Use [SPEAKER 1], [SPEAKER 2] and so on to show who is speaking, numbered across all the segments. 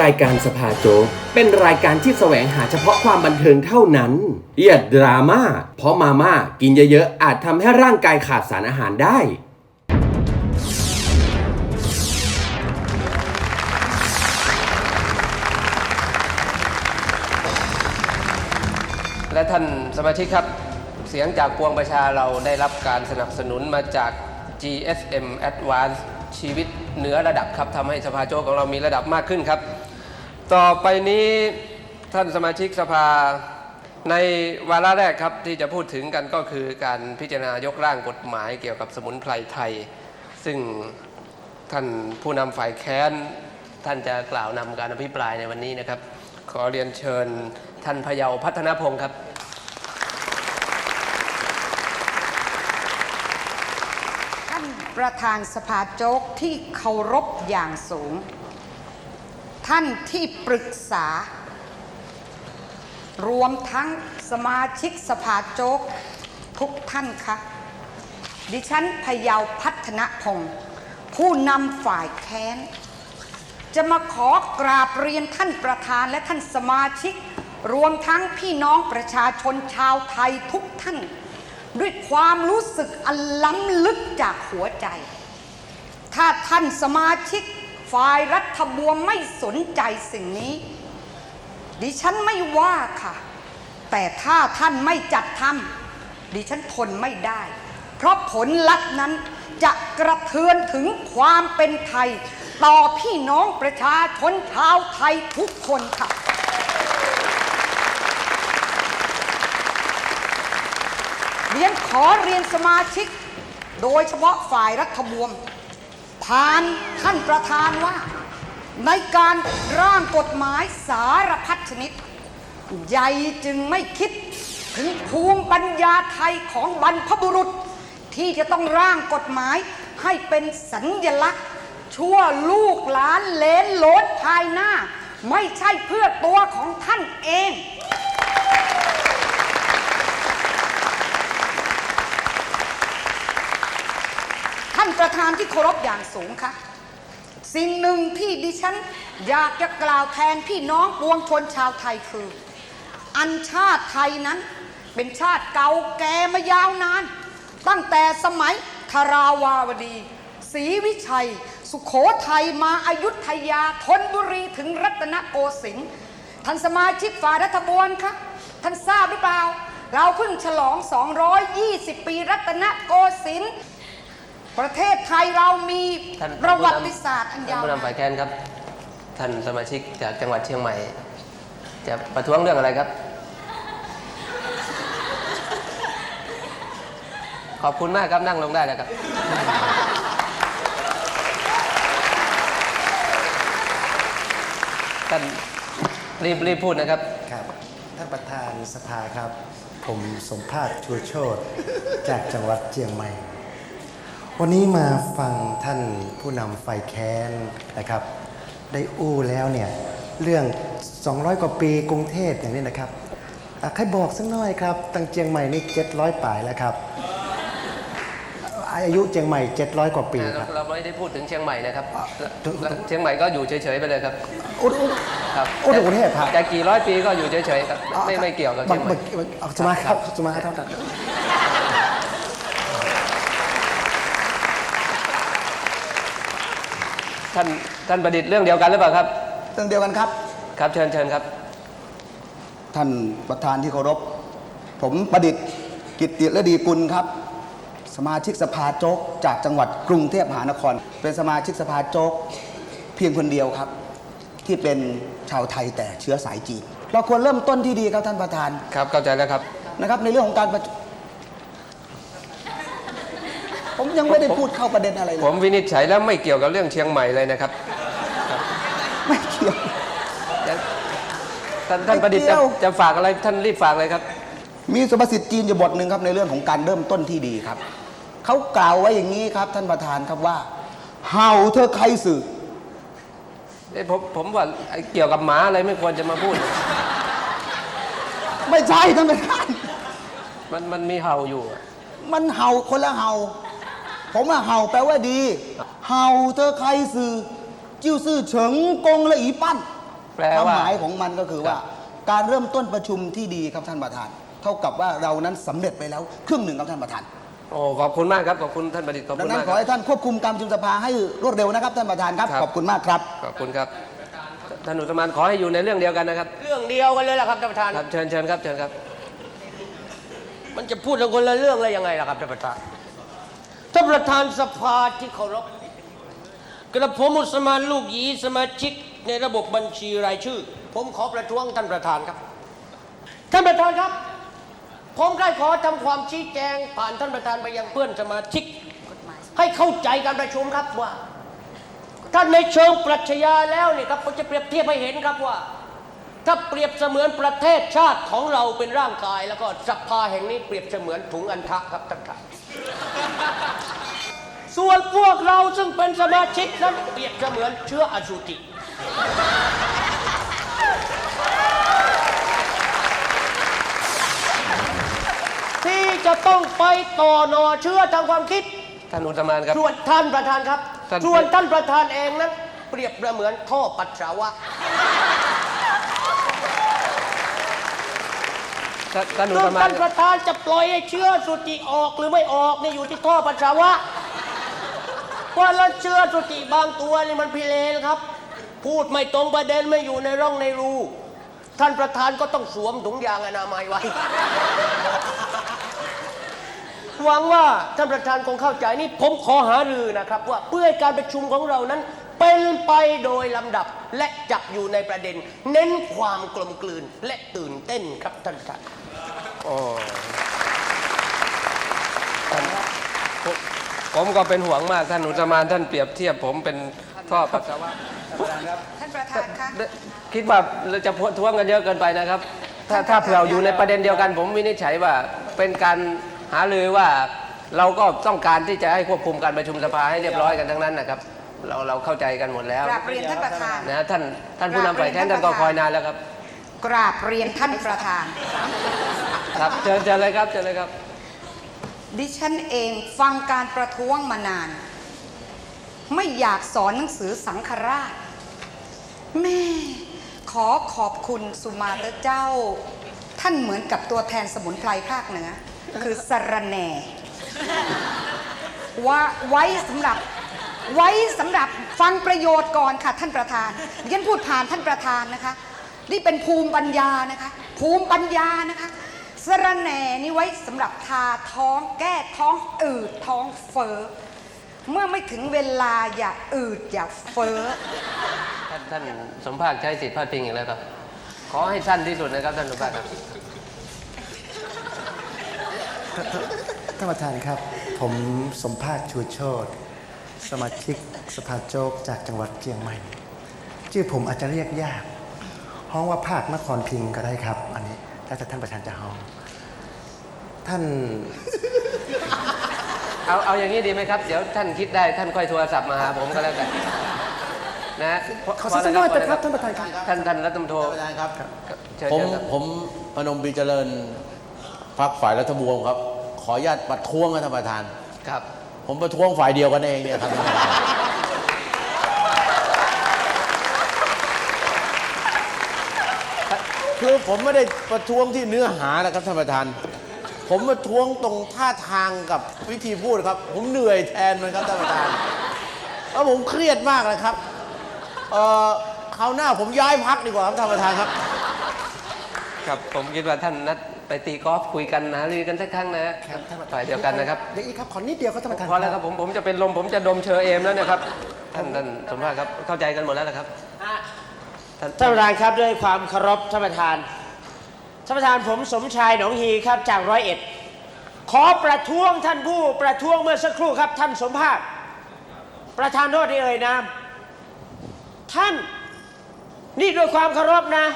[SPEAKER 1] รายการสภาโจ๊กเป็นรายการที่แสวงหาเฉพาะความบันเทิงเท่านั้นอย่าดราม่าเพราะมาม่ากินเยอะๆอาจทำให้ร่างกายขาดสารอาหารได้
[SPEAKER 2] และท่านสมาชิกครับ เสียงจากปวงประชาเราได้รับการสนับสนุนมาจาก GSM Advance ชีวิตเหนือระดับครับทำให้สภาโจกของเรามีระดับมากขึ้นครับ ต่อไปนี้ท่านสมาชิกสภาในวาระแรกครับที่จะพูดถึงกันก็คือการพิจารณายกร่างกฎหมายเกี่ยวกับสมุนไพรไทย ซึ่งท่านผู้นำฝ่ายแค้นท่านจะกล่าวนำการอภิปรายในวันนี้นะครับ ขอเรียนเชิญท่านพเยาวพัฒนพงศ์ครับ
[SPEAKER 3] ท่านประธานสภาโจ๊กที่เคารพอย่างสูง ท่านที่ปรึกษา รวมทั้งสมาชิกสภาโจ๊กทุกท่านคะดิฉันพยาวพัฒนพงศ์ผู้นำฝ่ายแค้น จะมาขอกราบเรียนท่านประธานและท่านสมาชิก รวมทั้งพี่น้องประชาชนชาวไทยทุกท่าน ด้วยความรู้สึกอันล้ำลึกจากหัวใจ ถ้าท่านสมาชิก ฝ่ายรัฐบวมไม่สนใจสิ่งนี้ ดิฉันไม่ว่าค่ะ แต่ถ้าท่านไม่จัดทำดิฉันทนไม่ได้ เพราะผลลัพธ์นั้นจะกระเทือนถึงความเป็นไทย ต่อพี่น้องประชาชนชาวไทยทุกคนค่ะ เรียนขอเรียนสมาชิก โดยเฉพาะฝ่ายรัฐบวม ผ่านท่านประธานว่า ในการร่างกฎหมายสารพัดชนิด ใหญ่จึงไม่คิดถึงภูมิปัญญาไทยของบรรพบุรุษ ที่จะต้องร่างกฎหมายให้เป็นสัญญลักษณ์ ชั่วลูกหลานเลนโหลดภายหน้า ไม่ใช่เพื่อตัวของท่านเอง ท่าน ประธานที่เคารพอย่างสูงค่ะ สิ่งหนึ่งที่ดิฉันอยากจะกล่าวแทนพี่น้องปวงชนชาวไทยคือ อันชาติไทยนั้น เป็นชาติเก่าแก่มายาวนาน ตั้งแต่สมัยธาราวาวดีศรีวิชัย สุขโขทัยมาอายุทยาธนบุรีถึงรัตนโกสินทร์ท่านสมาชิกฝ่ายรัฐบวลคะท่านทราบหรือเปล่า เราเพิ่งฉลอง 220 ปีรัตนโกสินทร์ ประเทศไทยเรามี
[SPEAKER 2] ท่าน
[SPEAKER 3] ประวัติศาสตร์อันยาว
[SPEAKER 2] ท่านผู้
[SPEAKER 3] นาน
[SPEAKER 2] นำฝ่ายแค้นครับ ท่านสมาชิกจากจังหวัดเชียงใหม่ จะประท้วงเรื่องอะไรครับ ขอบคุณมากครับนั่งลงได้แล้วครับ ท่านรีบรีบพูดนะครับ
[SPEAKER 4] ครับท่านประธานสภาครับ ผมสมภาคชูโชตจากจังหวัดเชียงใหม่ วันนี้มาฟังท่านผู้นำไฟแค้นนะครับ ได้อู้แล้วเนี่ยเรื่อง 200 กว่าปีกรุงเทพอย่างนี้นะครับอะใครบอกสักหน่อยครับตั้งเชียงใหม่นี่700ป่ายแล้วครับ อายุเชียงใหม่ 700 กว่าปีค
[SPEAKER 2] เรา
[SPEAKER 4] รับ
[SPEAKER 2] เราไม่ได้พูดถึงเชียงใหม่นะครับ
[SPEAKER 4] ถูก
[SPEAKER 2] เชียงใหม่ก็อยู่เฉยๆไปเลยครับ
[SPEAKER 4] อุดอุด
[SPEAKER 2] ครับ
[SPEAKER 4] อุดกรุงเทพครับ
[SPEAKER 2] จะกี่ร้อยปีก็อยู่เฉยๆครับไม่ไม่เกี่ยวกับเชียงใหม่
[SPEAKER 4] บักบักบักสมาครับสมาครับ
[SPEAKER 2] ท่านท่านประดิษฐ์เรื่องเดียวกันหรือเปล่าครับ
[SPEAKER 5] เรื่องเดียวกันครับ
[SPEAKER 2] ครับเชิญเชิญครับ
[SPEAKER 5] ท่านประธานที่เคารพ ผมประดิษฐ์กิตติระดีกุลครับ สมาชิกสภาโจ๊กจากจังหวัดกรุงเทพมหานคร เป็นสมาชิกสภาโจ๊กเพียงคนเดียวครับ ที่เป็นชาวไทยแต่เชื้อสายจีน เราควรเริ่มต้นที่ดีครับท่านประธาน
[SPEAKER 2] ครับเข้าใจแล้วครับ
[SPEAKER 5] นะครับในเรื่องของการประชุมผม ยังไม่ได้พูดเข้าประเด็นอะไรเล
[SPEAKER 2] ผ
[SPEAKER 5] ย
[SPEAKER 2] มวินิจฉัยแล้วไม่เกี่ยวกับเรื่องเชียงใหม่เลยนะครับ
[SPEAKER 5] ไม่เกี่ยว
[SPEAKER 2] ท่านท่านประดิษฐ์
[SPEAKER 5] ไม่
[SPEAKER 2] จะ
[SPEAKER 5] เกี่ยว
[SPEAKER 2] จะฝากอะไรท่านรีบฝากเลยครับ
[SPEAKER 5] มีสุภาษิตจีนอยู่บทหนึ่งครับในเรื่องของการเริ่มต้นที่ดีครับ เขากล่าวไว้อย่างนี้ครับท่านประธานครับว่าเห่าเธอใครสื่อ
[SPEAKER 2] เอ้ยผมผมว่าไอ้เกี่ยวกับหมาอะไรไม่ควรจะมาพูด
[SPEAKER 5] ไม่ใช่ท่านประธาน
[SPEAKER 2] มันมันมีเห่าอยู่อะ
[SPEAKER 5] มันเห่าคนละเห่า ผมว่าเห่าแปลว่าดี เห่าเธอใครสื่อ จิ้วซื่อเฉิงกงและอีปั้น
[SPEAKER 2] แปล
[SPEAKER 5] ความ
[SPEAKER 2] ว่า
[SPEAKER 5] หมายของมันก็คือว่า การเริ่มต้นประชุมที่ดีครับท่านประธาน เท่ากับว่าเรานั้นสำเร็จไปแล้วครึ่งหนึ่งครับท่านประธาน
[SPEAKER 2] โอ้ขอบคุณมากครับ ขอบคุณท่านประดิษฐ์ขอบ
[SPEAKER 5] ดั
[SPEAKER 2] คุ
[SPEAKER 5] ง
[SPEAKER 2] ณ
[SPEAKER 5] นั้น
[SPEAKER 2] มาก
[SPEAKER 5] ข
[SPEAKER 2] ค
[SPEAKER 5] อ
[SPEAKER 2] รับ
[SPEAKER 5] ให้ท่านควบคุมการประชุมสภาให้รวดเร็วนะครับท่านประธานครับ
[SPEAKER 2] ครับ
[SPEAKER 5] ขอบคุณมากครับ
[SPEAKER 2] ขอบคุณครับท่านอุตมานขอให้อยู่ในเรื่องเดียวกันนะครับ
[SPEAKER 6] เรื่องเดียวกันเลยล่ะครับท่านประธาน
[SPEAKER 2] ครับเชิญเชิญครับเชิญครับ
[SPEAKER 6] มันจะพูดกันคนละเรื่องเลยยังไงล่ะครับท่านประธาน ท่านประธานสภาที่เคารพกระผมอุสมานลูกหยีสมาชิกในระบบบัญชีรายชื่อ ผมขอประท้วงท่านประธานครับ ท่านประธานครับ ผมได้ขอทำความชี้แจง ผ่านท่านประธานไปยังเพื่อนสมาชิก ให้เข้าใจการประชุมครับว่า ท่านในเชิงปรัชญาแล้วนี่ครับผมจะเปรียบเทียบให้เห็นครับว่า ถ้าเปรียบเสมือนประเทศชาติของเราเป็นร่างกาย แล้วก็สภาแห่งนี้เปรียบเสมือนถุงอันทะครับท่านครับ ส่วนพวกเราซึ่งเป็นสมาชิกนั้นเปรียบเสมือนเชื้ออสุจิ ที่จะต้องไปต่อนอเชื้อทางความคิด
[SPEAKER 2] ท่านอุตมานครับ
[SPEAKER 6] ส่วนท่านประธานครับ
[SPEAKER 2] ท่าน
[SPEAKER 6] ส่วนท่านประธานเองนั้น เปรียบเสมือนท่อปัสสาวะ
[SPEAKER 2] ท่านท่านอุ
[SPEAKER 6] ซึ่
[SPEAKER 2] ต
[SPEAKER 6] ง
[SPEAKER 2] มา
[SPEAKER 6] ท่านนประธานจะปล่อยให้เชื้อสุจิออกหรือไม่ออกเนี่ยอยู่ที่ท่อปัสสาวะ ว่าแล้วเชื้อสุจิบางตัวนี่มันพิเรนครับ พูดไม่ตรงประเด็นไม่อยู่ในร่องในรู ท่านประธานก็ต้องสวมถุงยางอนามัยไว้ หวังว่าท่านประธานคงเข้าใจนี่ผมขอหารือนะครับ ว่าเพื่อการประชุมของเรานั้น เป็นไปโดยลำดับและจับอยู่ในประเด็น เน้นความกลมกลืนและตื่นเต้นครับท่านประธาน
[SPEAKER 2] ผมก็เป็นห่วงมากท่านอุตมานท่านเปรียบเทียบผมเป็นท่อปัสสาวะ
[SPEAKER 3] ท่านประธานคะ
[SPEAKER 2] คิดว่าเราจะพ้วงกันเยอะเกินไปนะครับ ถ้าถ้าเราอยู่ในประเด็นเดียวกัน ผมวินิจฉัยว่าเป็นการหารือว่าเราก็ต้องการที่จะให้ควบคุมการประชุมสภาให้เรียบร้อยกันทั้งนั้นนะครับ เราเราเข้าใจกันหมดแล้ว
[SPEAKER 3] กราบเรียนท่านประธาน
[SPEAKER 2] นะท่านท่านผู้นำฝ่ายแทนท่านก็คอยนานแล้วครับ
[SPEAKER 3] กราบเรียนท่านประธาน
[SPEAKER 2] ครับเชิญเชิญเลยครับเชิญเลยครับ
[SPEAKER 3] ดิฉันเองฟังการประท้วงมานาน ไม่อยากสอนหนังสือสังฆราช แม่ ขอขอบคุณสุมาเตเจ้า ท่านเหมือนกับตัวแทนสมุนไพรภาคเหนือ คือสระแน่ว่าไว้สำหรับไว้สำหรับฟังประโยชน์ก่อนค่ะ ท่านประธานดิฉันพูดผ่านท่านประธานนะคะ นี่เป็นภูมิปัญญานะคะ ภูมิปัญญานะคะ สะระแหน่นี่ไว้สำหรับทาท้องแก้ท้องอืดท้องเฟ้อเมื่อไม่ถึงเวลาอย่าอืดอย่าเฟ้อ
[SPEAKER 2] ท่านท่านสมภาคใช้สิทธิพาดพิงอีกแล้วครับ ขอให้สั้นที่สุดนะครับท่านสมภาคครับ
[SPEAKER 4] ท่านประธานครับ ผมสมภาคชูโชตสมาชิกสภาโจ๊กจากจังหวัดเชียงใหม่ ชื่อผมอาจจะเรียกยาก ห้องว่าภาคนครพิงค์ก็ได้ครับ อันนี้แล้วแต่ท่านประธานจะห้องท่าน
[SPEAKER 2] เอาเอาอย่างนี้ดีไหมครับ เดี๋ยวท่านคิดได้ท่านค่อยโทรศัพท์มาหาผมก็แล้วกันนะ
[SPEAKER 4] ขอสักหน่อยเถอะครับท่านประธานครับ
[SPEAKER 2] ท่านท่านรัฐมนตรี
[SPEAKER 7] ประธานครับ
[SPEAKER 2] เชิญ
[SPEAKER 7] ผม
[SPEAKER 2] เชิญครับ
[SPEAKER 7] ผมพนมปีเจริญพักฝ่ายรัฐบวงครับ ขออนุญาตประท้วงครับท่านประธาน
[SPEAKER 2] ครับ
[SPEAKER 7] ผมประท้วงฝ่ายเดียวกันเองเนี่ยครับท่านประธาน คือผมไม่ได้ประท้วงที่เนื้อหานะครับท่านประธาน ผมประท้วงตรงท่าทางกับวิธีพูดครับ ผมเหนื่อยแทนมันครับท่านประธานแล้วผมเครียดมากนะครับเอ่อคราวหน้าผมย้ายพักดีกว่าครับท่านประธานครับ
[SPEAKER 2] ครับผมคิดว่าท่านนัดไปตีกอล์ฟคุยกันนะรือกันสักครั้งนะฝ่ายเดียวกันนะครับ
[SPEAKER 4] เดี๋ยวอีกครับขอนิดเดียวครับท่านประธาน
[SPEAKER 2] พอแล้วครับผมผมจะเป็นลมผมจะดมเชอเอมแล้วเนะครับท่านท่านสมภาคครับเข้าใจกันหมดแล้วนะครับ ท่าน
[SPEAKER 6] ประธานครับด้วยความเคารพท่านประธานท่านประธานผมสมชายหนองฮีครับจากร้อยเอ็ดขอประท้วงท่านผู้ประท้วงเมื่อสักครู่ครับ ท่านสมภาคประธานโทษที่เอ่ยนามท่านนี่ด้วยความเคารพนะ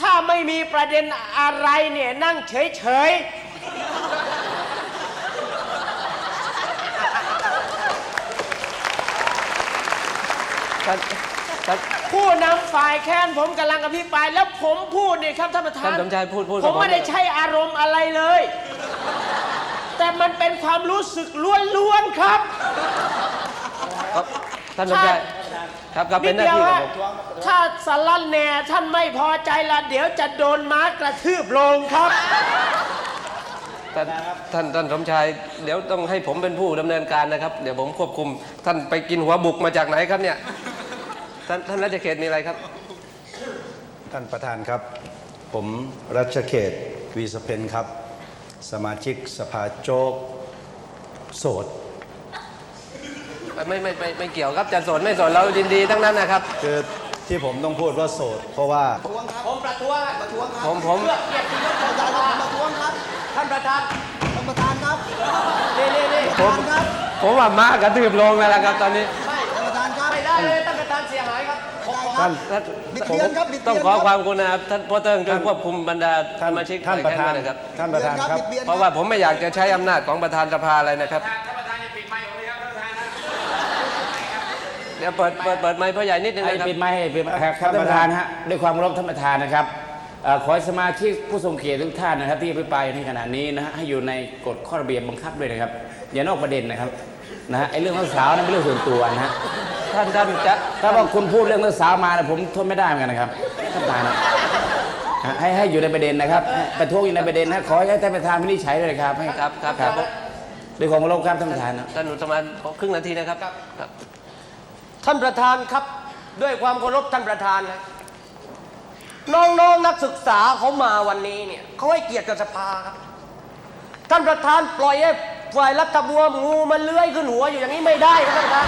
[SPEAKER 6] ถ้าไม่มีประเด็นอะไรเนี่ยนั่งเฉยๆ
[SPEAKER 2] ท่านท่าน
[SPEAKER 6] ผู้นำฝ่ายแค้นผมกำลังอภิปรายแล้วผมพูดนี่ครับท่านประธาน
[SPEAKER 2] ท่านสมชายพูดพูดกับ
[SPEAKER 6] ผมไม่ได้
[SPEAKER 2] ผม
[SPEAKER 6] ใช้อารมณ์อะไรเลย แต่มันเป็นความรู้สึกล้วนๆครับ
[SPEAKER 2] ครับ ท่านสมชายครับครับเป็
[SPEAKER 6] นิ
[SPEAKER 2] น
[SPEAKER 6] ด
[SPEAKER 2] หน้า
[SPEAKER 6] เดียว
[SPEAKER 2] ที่ขอ
[SPEAKER 6] ฮะ
[SPEAKER 2] งผม
[SPEAKER 6] ถ้าสารแหน่ท่านไม่พอใจละเดี๋ยวจะโดนม้ากระทืบลงครับ
[SPEAKER 2] ท่านท่านท่านสมชายเดี๋ยวต้องให้ผมเป็นผู้ดำเนินการนะครับ เดี๋ยวผมควบคุม ท่านไปกินหัวบุกมาจากไหนครับเนี่ย ท่านท่านรัชเขตมีอะไรครับ
[SPEAKER 8] ท่านประธานครับ ผมรัชเขตวีสเพนครับ สมาชิกสภาโจ๊กโสด
[SPEAKER 2] ไม่ไม่ไม่ไม่เกี่ยวครับจะสนไม่สนเรายินดีทั้งนั้นนะครับ
[SPEAKER 8] คือที่ผมต้องพูดว่าโสด เพราะว่า
[SPEAKER 6] ผมประท้วงประท้วงครับ
[SPEAKER 2] ผมผม
[SPEAKER 6] เพื่อเกียรติยศของสภาประท้วงครับท่านประธานท่านประธานครับนี่นี่นี่
[SPEAKER 2] ผมผมว่าม้ากระทืบลงแล้วล่ะครับตอนนี้
[SPEAKER 6] ไท่า
[SPEAKER 2] นท่านผมต้องขอความกรุณาท่านพ่อเติ้งช่วยควบคุมบรรดาส
[SPEAKER 8] ท่าน
[SPEAKER 2] มาชิก
[SPEAKER 8] ท่านประธาน
[SPEAKER 2] ฝ่ยแด้วยนะครับ
[SPEAKER 8] ท่านประธานครับ
[SPEAKER 2] เพราะว่าผมไม่อยากจะใช้อำนาจของประธานสภาอะไรนะครับเดี๋ยวเปิดเปิดเปิดไมค์พ่อใหญ่นิดนึง
[SPEAKER 9] ให้
[SPEAKER 2] นะครับ
[SPEAKER 9] ปิดไม้ให้ปิดไมค์ครับครับท่านประธานฮะด้วยความเคารพท่านประธานนะครับเอ่อขอให้สมาชิกผู้ทรงเกียรติทุกท่านนะครับ ที่อภิปรายในขณะนี้นะฮะให้อยู่ในกฎข้อระเบียบบังคับด้วยนะครับ อย่านอกประเด็นนะครับนะฮะไอ้เรื่องสาวๆนั้นเป็นเรื่องส่วนตัวนะฮะ
[SPEAKER 2] ท่านท่านจะ
[SPEAKER 9] ถ้าว่าคุณพูดเรื่องสาวมาเนี่ยผมทนไม่ได้เหมือนกันนะครับท่านประธานนะฮะให้ให้อยู่ในประเด็นนะครับให้ประท้วงอยู่ในประเด็นนะขอให้ท่านประธานวินิจฉัยด้วยนะครับให้
[SPEAKER 2] ครับครับครับ
[SPEAKER 9] ด้วยความเคารพครับท่านประธานนะ
[SPEAKER 2] ท่านอุตมานขอครึ่งนาทีนะครับครับ
[SPEAKER 6] ท่านประธานครับ ด้วยความเคารพท่านประธานนะน้องๆนักศึกษาเขามาวันนี้เนี่ยเขาให้เกียรติกับสภาครับ ท่านประธานปล่อยให้ฝ่ายรัฐบวมงูมันเลื้อยขึ้นหัวอยู่อย่างนี้ไม่ได้ครับท่านประธาน